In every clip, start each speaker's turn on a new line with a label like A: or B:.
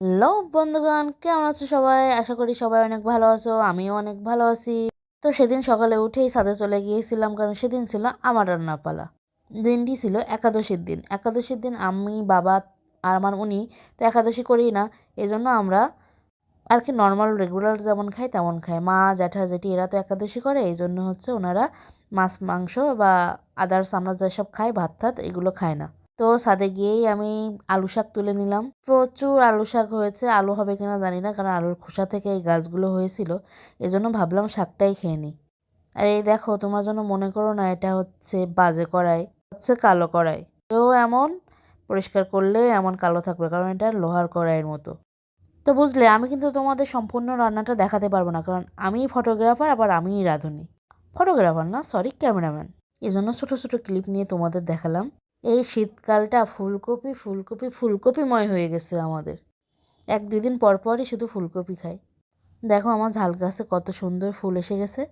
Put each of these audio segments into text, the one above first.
A: Hello বন্ধুগণ, কেমন আছো সবাই? আশা করি সবাই অনেক ভালো আছো, আমিও অনেক ভালো আছি। তো সেদিন সকালে উঠেই ছাদে চলে গিয়েছিলাম, কারণ সেদিন ছিল আমার রান্না পালা দিনটি ছিল একাদশীর দিন। একাদশীর দিন আমি, বাবা আর আমার উনি তো একাদশী করি না, এজন্য আমরা আর কি নর্মাল রেগুলার যেমন খাই তেমন খাই। মা, জ্যাঠা, জেঠি এরা তো একাদশী করে এই জন্য হচ্ছে ওনারা মাছ, মাংস বা আদার্স আমরা যেসব খাই, ভাত টাত এগুলো খায় না। তো সাদে গিয়েই আমি আলু শাক তুলে নিলাম। প্রচুর আলু শাক হয়েছে, আলু হবে কিনা জানি না, কারণ আলুর খোসা থেকে এই গাছগুলো হয়েছিল, এজন্য ভাবলাম শাকটাই খেয়ে নিই। আর এই দেখো, তোমার জন্য মনে করো না, এটা হচ্ছে বাজে কড়াই, হচ্ছে কালো কড়াই। কেউ এমন, পরিষ্কার করলেও এমন কালো থাকবে, কারণ এটা লোহার কড়াইয়ের মতো। তো বুঝলে, আমি কিন্তু তোমাদের সম্পূর্ণ রান্নাটা দেখাতে পারব না, কারণ আমি ফটোগ্রাফার, আবার আমিই রাঁধুনি। ফটোগ্রাফার না সরি ক্যামেরাম্যান। এই জন্য ছোটো ছোটো ক্লিপ নিয়ে তোমাদের দেখালাম। এই শীতকালটা ফুলকপি ফুলকপি, ফুলকপিময় হয়ে গেছে আমাদের। এক, দুই দিন পর পরই শুধু ফুলকপি খাই। দেখো আমার ঝাল গাছে কত সুন্দর ফুল এসে গেছে।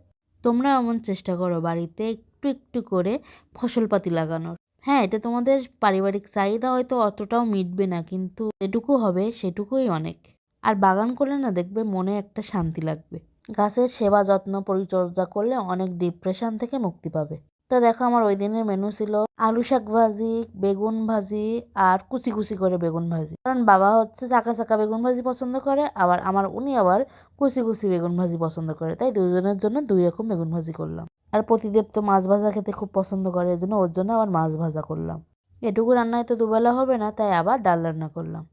A: তোমরা এমন চেষ্টা করো বাড়িতে একটু একটু করে ফসলপাতি লাগানোর। হ্যাঁ এটা তোমাদের পারিবারিক চাহিদা হয়তো অতটাও মিটবে না, কিন্তু যেটুকু হবে সেটুকুই অনেক। আর বাগান করলে না দেখবে মনে একটা শান্তি লাগবে। গাছের সেবা, যত্ন, পরিচর্যা করলে অনেক ডিপ্রেশন থেকে মুক্তি পাবে। তো দেখো আমার ওই দিনের মেনু ছিল আলু শাক ভাজি, বেগুন ভাজি আর কুচি কুচি করে বেগুন ভাজি। কারণ বাবা হচ্ছে চাকা চাকা বেগুন ভাজি পছন্দ করে, আবার আমার উনি আবার কুচি কুচি বেগুন ভাজি পছন্দ করে। তাই দুজনের জন্য দুই রকম বেগুন ভাজি করলাম। আর প্রতিদেব তো মাছ ভাজা খেতে খুব পছন্দ করে এই জন্য ওর জন্য আবার মাছ ভাজা করলাম। এটুকু রান্নায় তো দুবেলা হবে না, তাই আবার ডাল রান্না করলাম।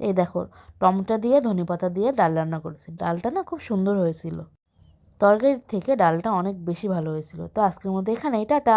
A: এই দেখো, টমেটো দিয়ে ধনে পাতা দিয়ে ডাল রান্না করেছি। ডালটা না খুব সুন্দর হয়েছিল। তরকারির থেকে ডালটা অনেক বেশি ভালো হয়েছিল। তো আজকের মধ্যে এখানেই টাটা!